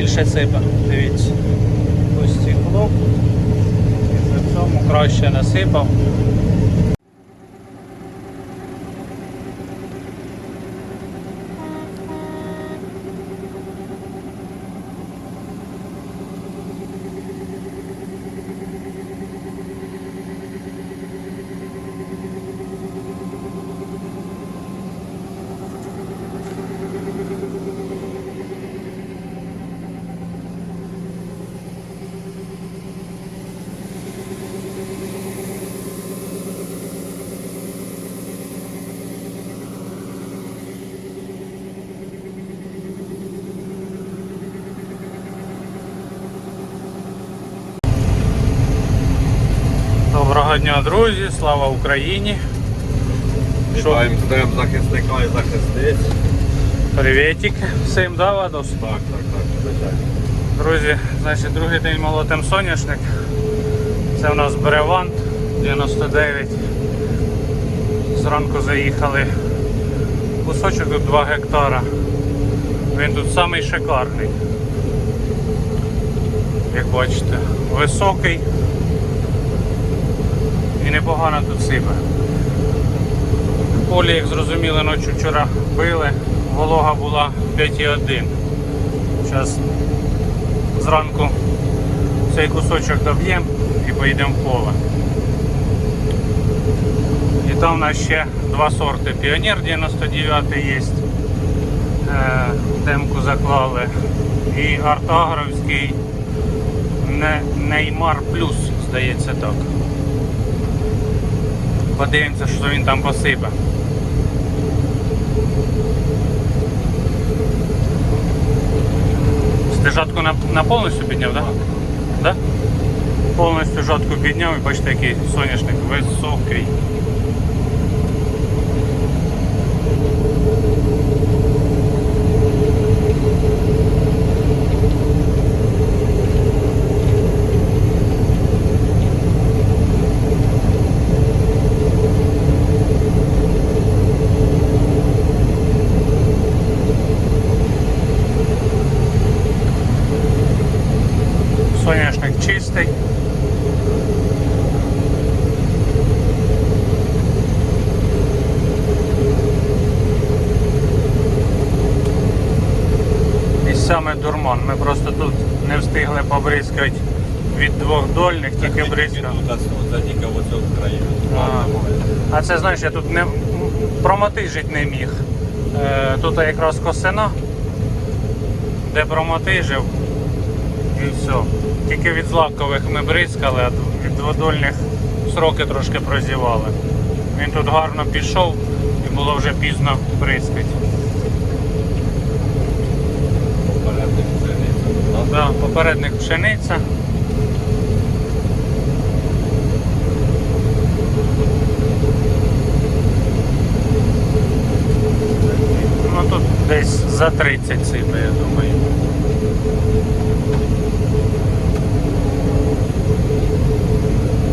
більше сипе. Дивіться. Ось стекло. І при цьому краще насипав. Доброго дня, друзі! Слава Україні! Вітаємо з Днем захисника і захисниць. Привітик всім да, Вадос? Так, так, так, звичайно. Друзі, значить, другий день молотим соняшник. Це у нас Беревант 99. Зранку заїхали. Кусочок тут 2 гектара. Він тут самий шикарний. Як бачите, високий і непогано тут сипе. Полі, як зрозуміли, ночі вчора били, волога була 5,1. Зараз зранку цей кусочок доб'ємо і поїдемо в поле. І там у нас ще два сорти. Піонер 99 є. Е, Демку заклали. І Артагровський Не- Неймар Плюс, здається так. Подивимося, що він там посипе. Ти жатку на, на повністю підняв, так? Да? Да? Повністю жатку підняв і бачите, який соняшник високий. Соняшник чистий. І саме дурман. Ми просто тут не побризкати від двох дольних, тільки бризкали. Це тільки в оцьому країні. А. А це знаєш, я тут не промотижить не міг. Е, тут якраз косина, де промотижив і все. Тільки від злакових ми бризкали, а від дводольних сроки трошки прозівали. Він тут гарно пішов і було вже пізно бризкати. Попередник пшениця. Да, попередник пшениця. Ну тут десь за 30 сипе, я думаю.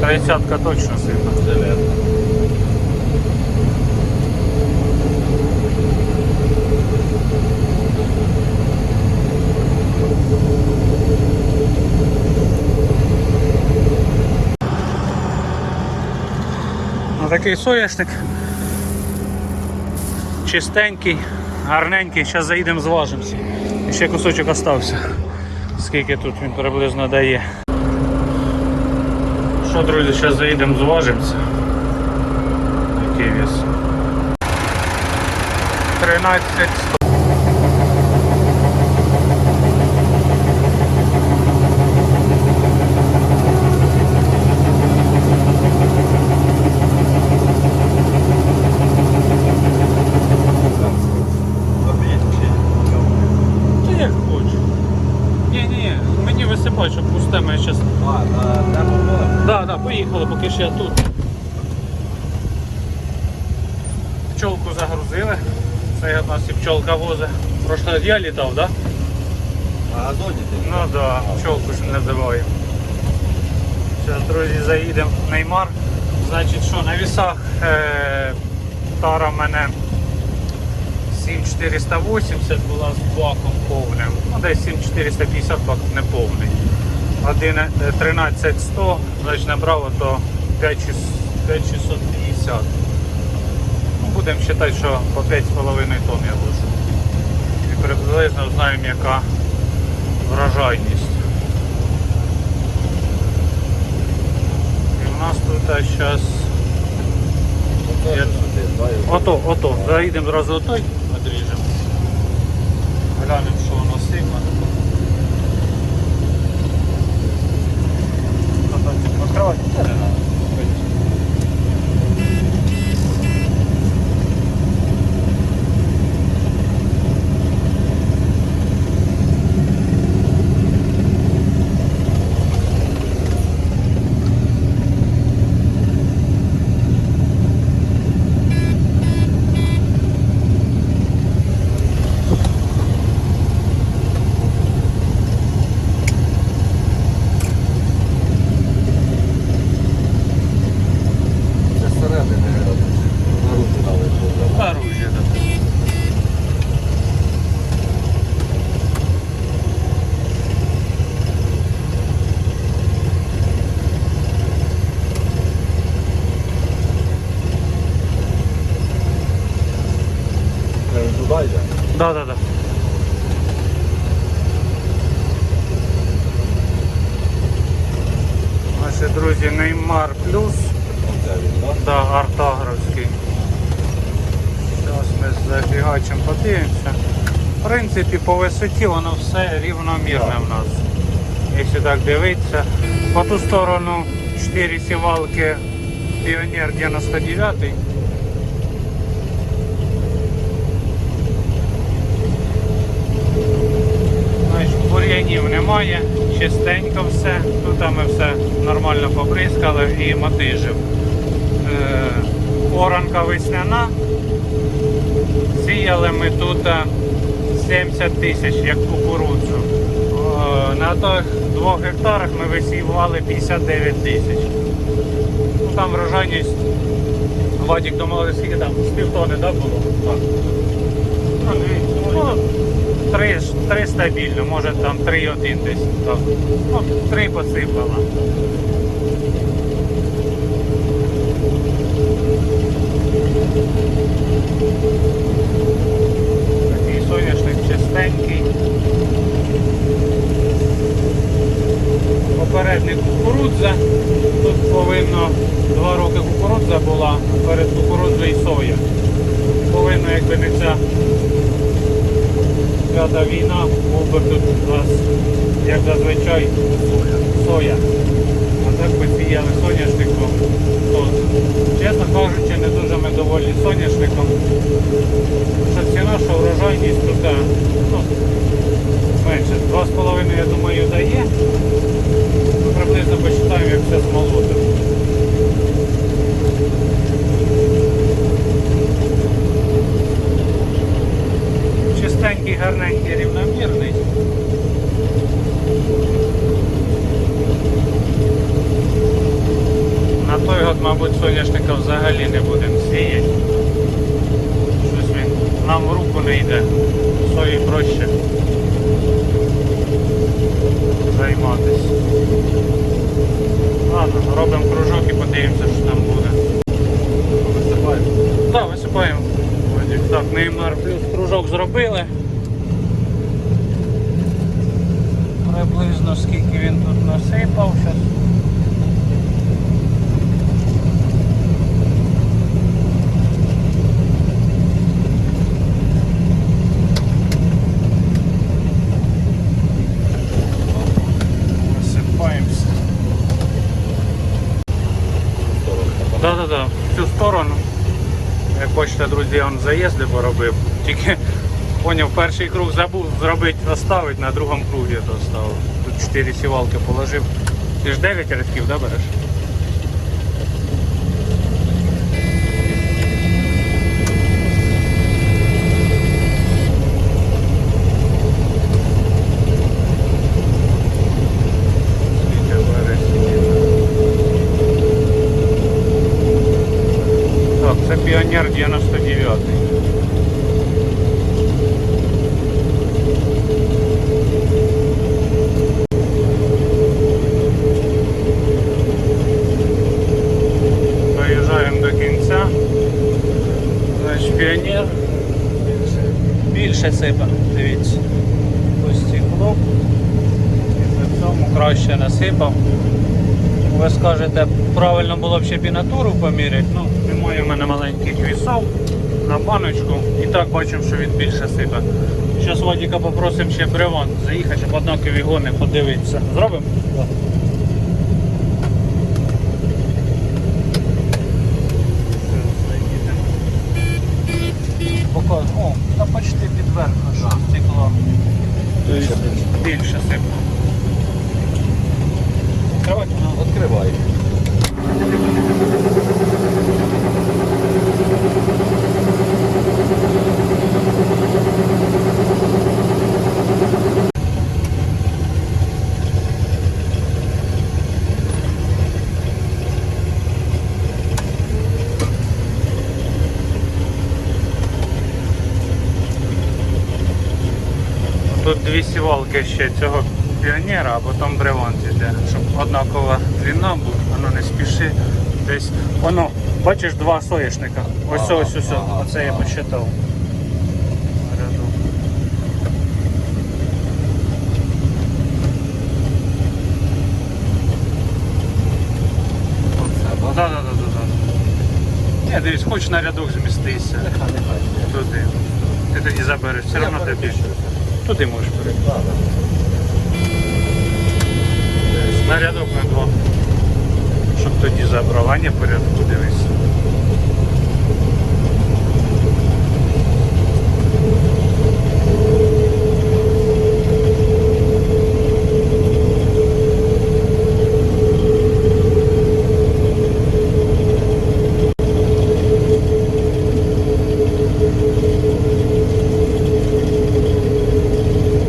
Тридцятка точно сипе. Такий соняшник. Чистенький, гарненький. Зараз заїдемо зважимося. І ще кусочок остався. Скільки тут він приблизно дає. Що, друзі, зараз заїдемо зважимося. Який вес? 13 Ти як хочеш. Ні, ні, мені висипай, щоб пусте ми зараз. А, на небо поле? Да, да, поїхали, поки ще тут. Пчолку загрузили. Це у нас і пчолка возить. Прошлий раз я літав, да? На газоні ти? Ну да, пчолку ж не називаю. Зараз, друзі, заїдемо в Неймар. Значить, що на вісах е, тара в мене 7480 була з баком повним. Ну, десь 7450 бак не повний. Один, е, 13100, значить набрало то 5650. Ну, будемо вважати, що по 5,5 тонн я лишу. І приблизно знаємо, яка врожайність. І у нас тут зараз. Ото, ото, заїдемо зразу отой, одріжемо. Глянемо, що воно сильно. Відкривай. Не надо. Це зсередини на руки дали. Оружие, да. Він туди йде. Да, да, да. Наші друзі, Неймар плюс. Да, артагровський. Зараз ми зафігачимо, подивимося. В принципі, по висоті воно все рівномірне в нас. Якщо так дивитися. По ту сторону 4 сівалки Піонер 99. Значить, бур'янів немає, чистенько все. Тут ми все нормально побризкали і мотижив. Е, оранка весняна. Сіяли ми тут е, 70 тисяч, як кукурудзу. Е, На тих двох гектарах ми висівали 59 тисяч. Ну, там врожайність, Вадік скільки там, з півтони, да, було? Ну, три, три стабільно, може там 3,1 десь. Так. Ну, три посипала. Такий соняшник чистенький. Попередник кукурудза. Тут повинно два роки кукурудза була, перед кукурудзою соя. Повинно, якби не ця п'ята війна, був би тут у нас, як зазвичай, соя. А так посіяли соняшником. То, чесно кажучи, не дуже ми доволі соняшником. Що ціна, що врожайність тут ну, менше. 2,5 я думаю дає. Ми приблизно посчитаємо, як все змолотимо. Чистенький, гарненький, рівномірний. На той год, мабуть, соняшника взагалі не будемо сіяти. Щось він нам в руку не йде. Сої проще займатися. Ладно, робимо кружок і подивимося, що там буде. Висипаємо. Так, висипаємо. Так, Неймар плюс кружок зробили. Приблизно скільки він тут насипав зараз. Висипаємося. Да, да, да. В цю сторону. Як бачите, друзі, я он заїзди поробив. Тільки поняв, перший круг забув зробити, оставити, на другому кругі то оставив. Тут 4 сівалки положив. Ти ж 9 рядків, да, береш? Так, це Піонер 99. більше сипе, дивіться, пусті клуб. І в цьому краще насипав. Ви скажете, правильно було б ще пінатуру поміряти, ну немає в мене маленьких вісов на паночку і так бачимо, що він більше сипе. Зараз Вадіка попросимо ще бревон заїхати, щоб однакові гони подивитися. Зробимо? Пока, о, та почти підверху що стекло. Більше сипне. Давайте. Відкривай. Тут дві сівалки ще цього піонера, а потім бревант іде, щоб однакова длина була, воно не спіши. Десь воно, бачиш, два соєшника. Ось Ага, ось ось. ага, Оце я посчитав. Так, так. Ні, дивись, хоч на рядок змістися. Туди. Ти тоді забереш, все одно тобі. Туди можеш перейти. Так, так. На два. Щоб тоді забрала, не порядку дивись.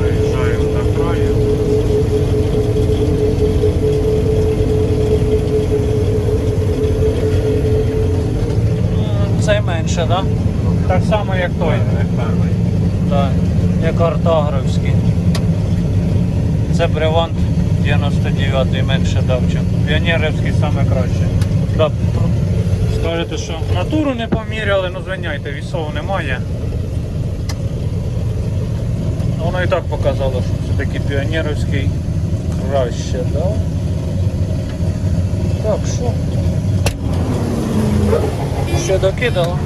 Приїжджаємо до краю. Це менше, так? Да? Так само, як той. Перший. Так, як артагровський. Це Бревант 99 менше давчик. Піонерівський саме краще. Да, скажете, що натуру не поміряли, ну звиняйте, вісов немає. Воно і так показало, що все-таки піонерівський краще, да? Так, що? Ще докидало.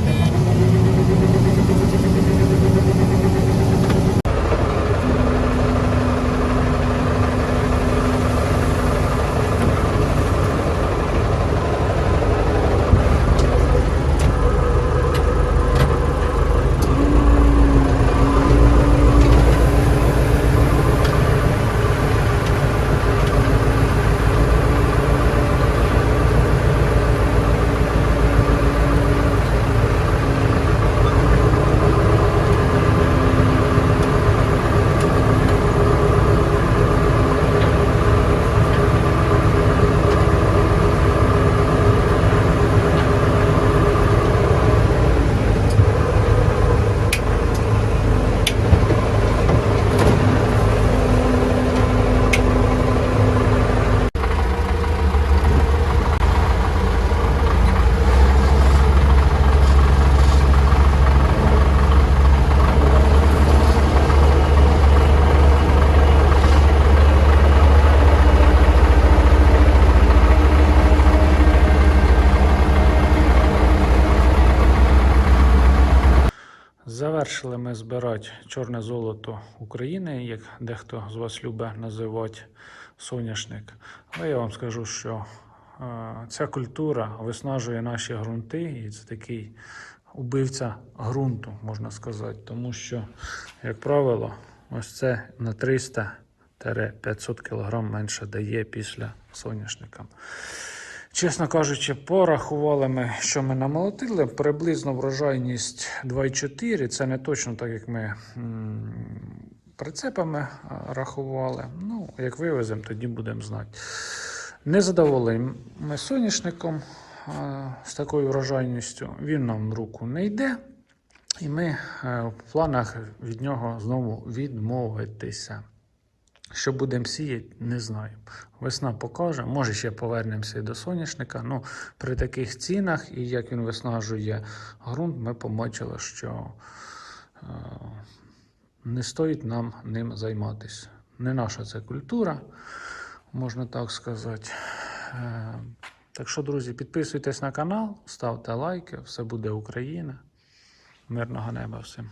Завершили ми збирати чорне золото України, як дехто з вас любить називати соняшник. Але я вам скажу, що е, ця культура виснажує наші ґрунти, і це такий убивця ґрунту, можна сказати. Тому що, як правило, ось це на 300-500 кг менше дає після соняшника. Чесно кажучи, порахували ми, що ми намолотили. Приблизно врожайність 2,4. Це не точно так, як ми прицепами рахували. Ну, як вивеземо, тоді будемо знати. Не задоволені ми соняшником з такою врожайністю. Він нам в руку не йде. І ми е, в планах від нього знову відмовитися. Що будемо сіяти, не знаю. Весна покаже. Може, ще повернемося і до соняшника. Ну, при таких цінах і як він виснажує ґрунт, ми побачили, що е, не стоїть нам ним займатися. Не наша це культура. Можна так сказати. Е, Так що, друзі, підписуйтесь на канал, ставте лайки, все буде Україна. Мирного неба всім.